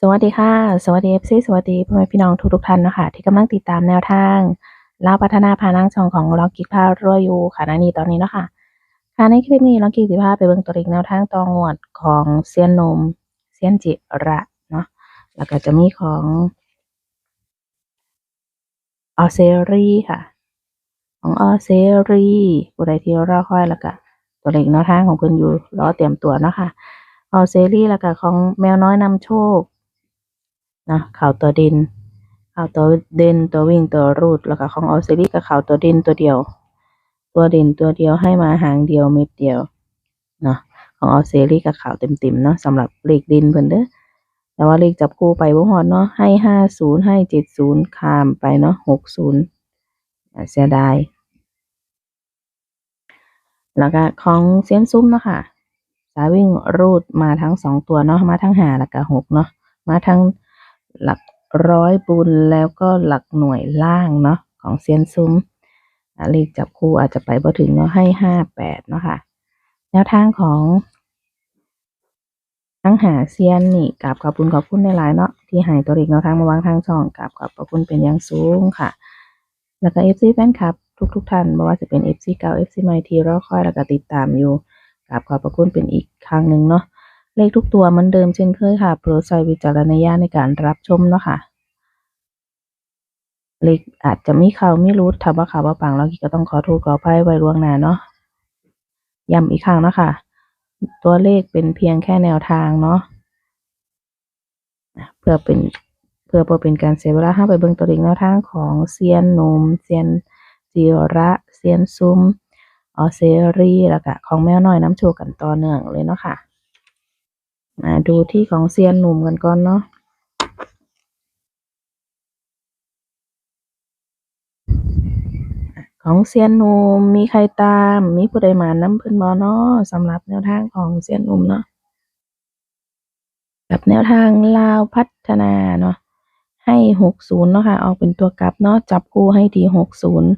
สวัสดีค่ะ สวัสดี FC สวัสดีพ่อแม่พี่น้องทุกๆท่านเนาะค่ะที่กำลังติดตามแนวทางลาวพัฒนาพานั่งช่องของล็อกกิกพารวยอยู่ค่ะนนี้ตอนนี้เนาะค่ะค่ะในคลิปนี้ล็อกกิกสิพาไปเบิ่งตัวเลขแนวทางตองวดของเซียนนมเซียนจิระเนาะแล้วก็จะมีของออเซรีค่ะ ของออเซรีผู้ใดที่รอคอยแล้วก็ตัวเลขแนวทางของเพิ่นอยู่รอเตรียมตัวเนาะค่ะออเซรีแล้วก็ของแมวน้อยนำโชค นะข่าวตัวเด่นข่าวตัวเด่นตัววิ่งตัวรูดแล้วก็ของออสเตรเลียก็ข่าวตัวเด่นตัวเดียว ตัวเด่นตัวเดียวให้มาหางเดียวเม็ดเดียวเนาะของออสเตรเลียก็ข่าวเต็มๆเนาะสำหรับเลขด่นเพิ่นเด้อแต่ว่าเลขจับคู่ไปบ่ฮอดเนาะให้ห้าศูนย์ให้เจ็ดศูนย์ข้ามไปเนาะหกศูนย์เสียดาย แล้วก็ของเซียนซุ้มเนาะค่ะสายวิ่งรูดมาทั้งสองตัวเนาะมาทั้งหาแล้วก็หกเนาะมาทั้ง หลักร้อยบุญแล้วก็หลักหน่วยล่างเนาะของเซียนซุ้มอ่าเลขจับคู่อาจจะไปบ่ถึงเนาะให้ห้าแปดเนาะค่ะ แนวทางของทั้งหาเซียนนี่กราบขอบคุณขอบคุณในหลายเนาะที่ให้ตัวเลขแนวทางมาวางทางช่องกราบขอบพระคุณเป็นอย่างสูงค่ะ แล้วก็ FC แฟนคลับทุกๆท่านไม่ว่าจะเป็น FC เก่า FC ใหม่ที่รอคอยแล้วก็ติดตามอยู่กราบขอบพระคุณเป็นอีกครั้งหนึ่งเนาะ เลขทุกตัวเหมือนเดิมเช่นเคยค่ะโปรดใช้วิจารณญาณในการรับชมเนาะค่ะ เลขอาจจะไมีข่าไม่รู้ถ้าว่าข่าวว่าปังแล้วก็ต้องขอโทษขออภัยไว้ล่วงหน้าเนาะย้ำอีกครั้งเนาะค่ะ ตัวเลขเป็นเพียงแค่แนวทางเนาะเพื่อเป็นเพื่อบ่เป็นการเสียเวลาห้าไปเบิ่งตัวเลขแนวทางของเซียนนมเซียนจิระเซียนซุ้มออเซรีแล้วก็ของแมวน้อยน้ำโชว์กันต่อเนื่องเลยเนาะค่ะ มาดูที่ของเซียนหนุ่มกันก่อนเนาะของเซียนหนุ่มมีใครตาม มีผู้ใดมาน้ำเพิ่นบ่เนาะสำหรับแนวทางของเซียนหนุ่มเนาะกับแนวทางลาวพัฒนาเนาะให้หกศูนย์เนาะค่ะออกเป็นตัวกลับเนาะจับคู่ให้ทีหกศูนย์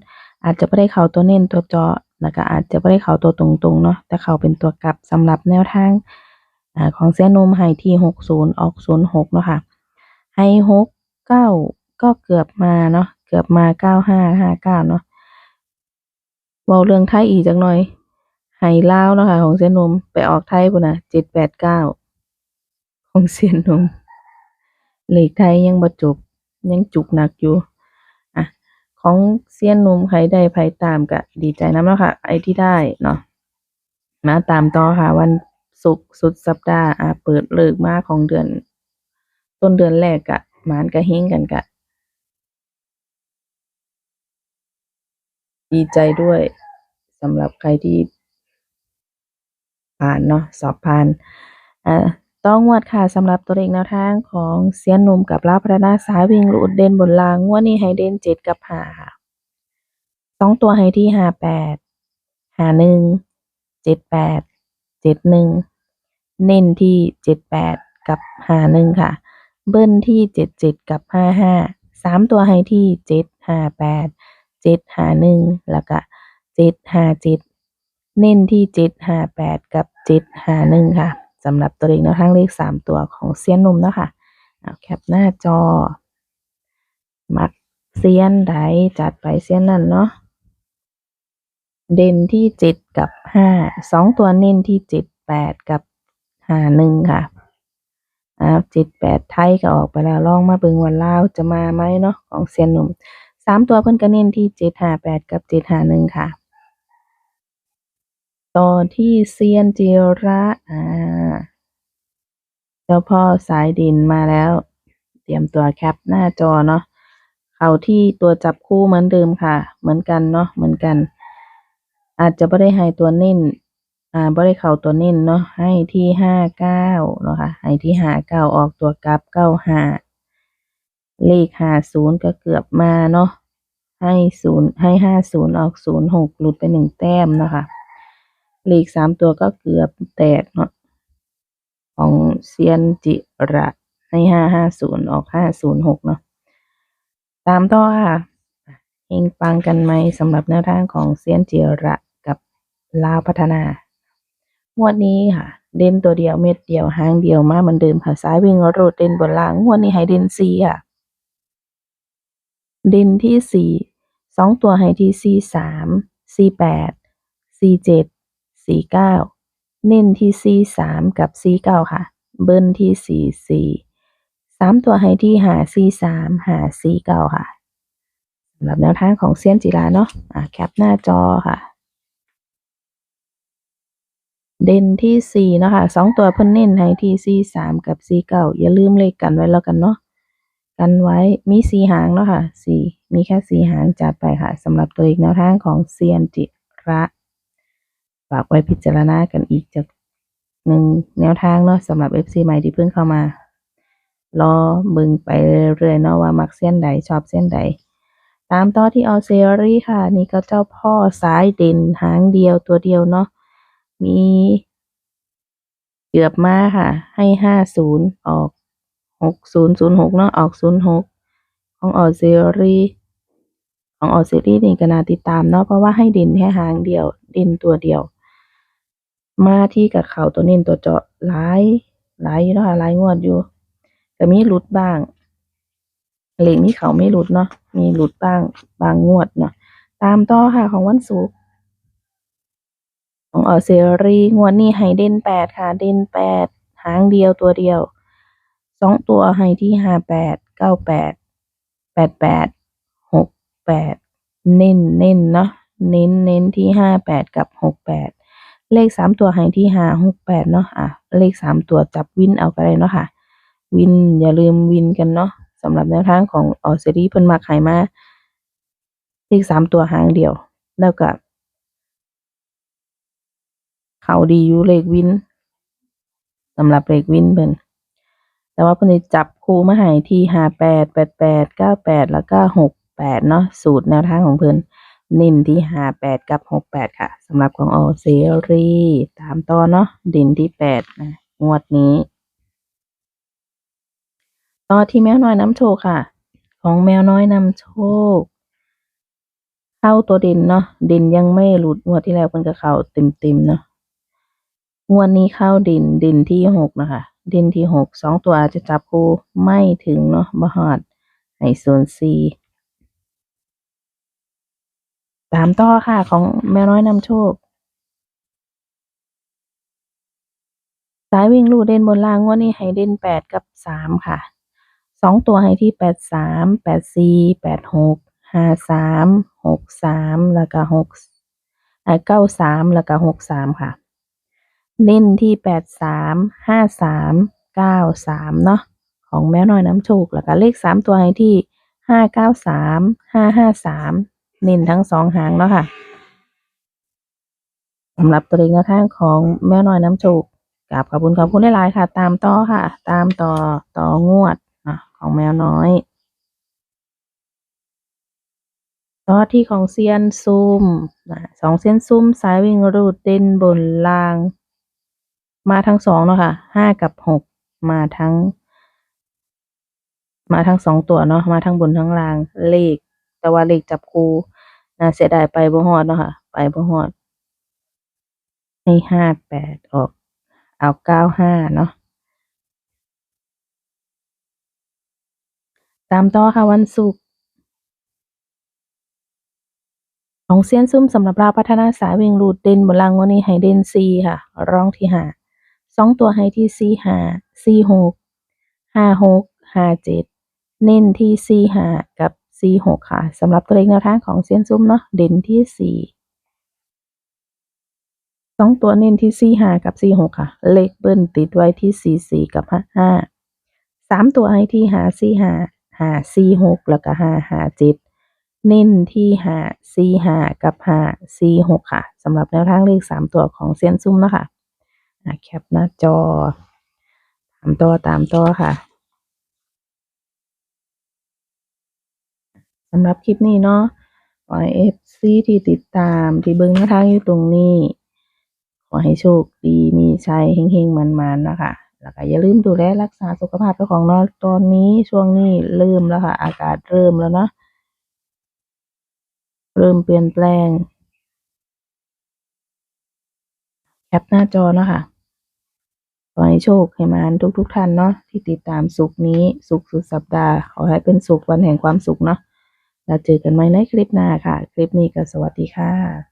อาจจะไม่ได้เข้าตัวเน้นตัวจาะแล้วก็อาจจะไม่ได้เข้าตัวตรงๆเนาะแต่เข้าเป็นตัวกลับสำหรับแนวทาง อ่าของเซียนนมให้ที่หกศูนย์ออกศูนย์หกเนาะค่ะให้หกเก้าก็เกือบมาเนาะเกือบมาเก้าห้าห้าเก้าเนาะเว้าเรื่องไทยอีกจักหน่อยให้ลาวเนาะค่ะของเซียนนมไปออกไทยพุ่นนะเจ็ดแปดเก้าของเซียนนมเลขไทยยังบ่จบยังจุกหนักอยู่อะของเซียนนมใครได้ไผตามก็ดีใจน้ำเนาะค่ะ ไอ้ที่ได้เนาะมาตามต่อค่ะ วัน ศุกสุดสัปดาห์อ่าเปิดเลิกมาของเดือน ต้นเดือนแรกกะหมานกะเฮงกันกะ ดีใจด้วยสำหรับใครที่ผ่านเนาะสอบผ่านอ่าต้องงวดค่ะสำหรับตัวเลขแนวทางของเซียนนุ่มกับลาพัฒนาสายวิ่งรูดเด่นบนรางงวดนี้ให้เด่นเจ็ดกับห้าค่ะสองตัวให้ที่ห้าแปดห้าหนึ่งเจ็ดแปด เจ็ดหนึ่งเน้นที่เจ็ดแปดกับห้าหนึ่งค่ะ เบิ้ลที่เจ็ดเจ็ดกับห้าห้าสามตัวให้ที่เจ็ดห้าแปดเจ็ดห้าหนึ่งแล้วก็เจ็ดห้าเจ็ดเน้นที่เจ็ดห้าแปดกับเจ็ดห้าหนึ่งค่ะสำหรับตัวเลขแนวทางเลขสามตัวของเซียนนุ่มเนาะค่ะเอาแคปหน้าจอ มักเซียนใดจัดไปเซียนนั่นเนาะ เด่นที่เจ็ดกับห้าสองตัวเน้นที่เจ็ดแปดกับห้าหนึ่งค่ะอ่าเจ็ดแปดไทยก็ออกไปแล้วลองมาเบิงว่าลาจะมาไหมเนาะของเซียนหนุ่มสามตัวเพิ่นก็เน้นที่เจ็ดห้าแปดกับเจ็ดห้าหนึ่งค่ะ ต่อที่เซียนจิระอ่าเจ้าพ่อสายดินมาแล้ว เตรียมตัวแคปหน้าจอเนาะเข้าที่ตัวจับคู่เหมือนเดิมค่ะ เหมือนกันเนาะเหมือนกัน อาจจะไม่ได้ให้ตัวเน้น อ่าบ่ได้เข้าตัวเน้นเนาะ ให้ที่ห้าเก้าเนาะค่ะ ให้ที่ห้าเก้าออกตัวกลับเก้าห้า เลขห้าศูนย์ก็เกือบมาเนาะ ให้ศูนย์ให้ห้าศูนย์ออกศูนย์หกหลุดไปหนึ่งแต้มนะคะ เลขสามตัวก็เกือบแตกเนาะ ของเซียนจิระให้ห้าห้าศูนย์ออกห้าศูนย์หกเนาะ ตามต่อค่ะเฮงปังกันไหมสำหรับแนวทางของเซียนจิระ ลาวพัฒนางวดนี้ค่ะ เด่นตัวเดียวเม็ดเดียวหางเดียวมาเหมือนเดิมค่ะซ้ายวิ่งรูดเด่นบนล่างงวดนี้ให้เด่นสี่ค่ะ เด่นที่สี่สองตัวให้ที่สี่สามสี่แปดสี่เจ็ดสี่เก้าเน้นที่สี่สามกับสี่เก้าค่ะ เบิ้ลที่สี่สี่สามตัวให้ที่หาสี่สามหาสี่เก้าค่ะสำหรับแนวทางของเซียนจิราเนาะะแคปหน้าจอค่ะ เด่นที่สี่นะคะสองตัวเพิ่นเน้นให้ที่สี่สามกับสี่เก้าอย่าลืมเลขกันไว้แล้วกันเนาะกันไว้มีสี่หางเนาะค่ะสี่มีแค่สี่หางจัดไปค่ะสำหรับตัวอีกแนวทางของเซียนจิระฝากไว้พิจารณากันอีกจากหนึ่งแนวทางเนาะสำหรับ FC ใหม่ที่เพิ่งเข้ามา รอเบึงไปเรื่อยๆเนาะว่ามักเส้นใดชอบเส้นใด ตามต่อที่ออเซรีค่ะ นี่ก็เจ้าพ่อสายเด่นหางเดียวตัวเดียวเนาะ มีเกือบมาค่ะ ให้ห้าศูนย์ออกหกศูนย์ศูนย์หกเนาะออกศูนย์หกของออเซรีของออเซรีนี่ก็น่าติดตามเนาะเพราะว่าให้ด่นแค่หางเดียวด่นตัวเดียว มาที่กับเขาตัวเน้นตัวเจาะหลายหลายอยู่เนาะหลายงวดอยู่แต่มีหลุดบ้างเหล็กมีเขาไม่หลุดเนาะมีหลุดบ้างบางงวดเนาะตามต่อค่ะของวันศุกร์ ของออเซรีงวดนี้ให้เด่นแปดค่ะ เด่นแปดหางเดียวตัวเดียวสองตัวให้ที่ห้าแปดเก้าแปดแปดแปดหกแปดเน้นเน้นเนาะเน้นเน้นที่ห้าแปดกับหกแปดเลขสามตัวให้ที่ห้าหกแปดเนาะอะเลขสามตัวจับวินเอาก็ได้เนาะค่ะ วินอย่าลืมวินกันเนาะสำหรับแนวทางของออสเตรเลียเพิ่นมักให้มาเลขสามตัวหางเดียวแล้วก็ เขาดีอยู่เลขวินสำหรับเลขวินเพิ่นแต่ว่าเพิ่นจับคู่มาให้ที่ห้าแปดแปดแปดเก้าแปดแล้วก็หกแปดเนาะสูตรแนวทางของเพิ่นเน้นที่ห้าแปดกับหกแปดค่ะสำหรับของออเตรเลียตามต่อเนาะด่นที่แปดนะงวดนี้ ต่อที่แมวน้อยน้ำโชคค่ะ ของแมวน้อยน้ำโชค เข้าตัวด่นเนาะด่นยังไม่หลุดงวดที่แล้วเพิ่นก็เข้าเต็มๆเนาะ งวดนี้เข้าด่นด่นที่หกนะคะด่นที่หกสองตัวอาจจะจับคู่ไม่ถึงเนาะบ่ฮอดให้โซนซีตามต่อค่ะของแมวน้อยนำโชคสายวิ่งลู่เด่นบนล่างงวดนี้ให้เด่นแปดกับสามค่ะสองตัวให้ที่แปดสามแปดสี่แปดหกห้าสามหกสามแล้วก็หกเก้าสามแล้วก็หกสามค่ะ เน้นที่แปดสามห้าสามเก้าสามเนาะของแม่น้อยน้ำโชคแล้วก็เลขสามตัวให้ที่ห้าเก้าสามห้าห้าสามเน้นทั้งสองหางเนาะค่ะสำหรับตัวเลขแนวทางของแม่น้อยน้ำโชคกราบขอบคุณขอบคุณหลายๆค่ะ ตามต่อค่ะ ตามต่อต่องวดอะของแมวน้อยต่อที่ของเซียนซุมสองเซียนซุมสายวิ่งรูดเด่นบนล่าง มาทั้งสองเนาะค่ะห้ากับหกมาทั้ง มาทั้งสองตัวเนาะมาทั้งบนทั้งล่างเลข แต่ว่าเลขจับคู่น่าเสียดายไปบ่ฮอดเนาะค่ะ ไปบ่ฮอดให้ห้าแปดออก เอาเก้าห้าเนาะตามต่อค่ะวันศุกร์ของเซียนซุ่มสำหรับเราพัฒนาสายวิ่งรูดเด่นบนล่างวันนี้ให้เด่นสี่ค่ะ ร้องที่หา สองตัวให้ที่สี่ห้าสี่หกห้าหกห้าเจ็ดเน้นที่สี่ห้ากับสี่หกค่ะสำหรับตัวเลขแนวทางของเซียนซุ่มเนาะเด่นที่สี่สองตัวเน้นที่สี่ห้ากับสี่หกค่ะ เลขเบิ้ลติดไว้ที่สี่สี่กับห้าห้าสามตัวให้ที่ห้าสี่ห้าห้าสี่หกแล้วก็ห้าห้าเจ็ดเน้นที่ห้าสี่ห้ากับห้าสี่หกค่ะสำหรับแนวทางเลขสามตัวของเซียนซุ่มเนาะค่ะ แคปหน้าจอ ตามต่อตามต่อค่ะสำหรับคลิปนี้เนาะขอให้เอฟซีที่ติดตามที่เบิ่งทางอยู่ตรงนี้ ขอให้โชคดีมีชัยเฮงๆมันๆนะคะแล้วก็อย่าลืมดูแลรักษาสุขภาพเจ้าของเนาะตอนนี้ช่วงนี้เริ่มแล้วค่ะ อากาศเริ่มแล้วเนาะเริ่มเปลี่ยนแปลง แคปหน้าจอเนาะค่ะ อให้โชคให้มานทุกๆท่านเนาะที่ติดตามสุขนี้สุขสุดสัปดาห์ ขอให้เป็นสุขวันแห่งความสุขเนาะแล้วเจอกันใหม่ในคลิปหน้าค่ะ คลิปนี้ก็สวัสดีค่ะ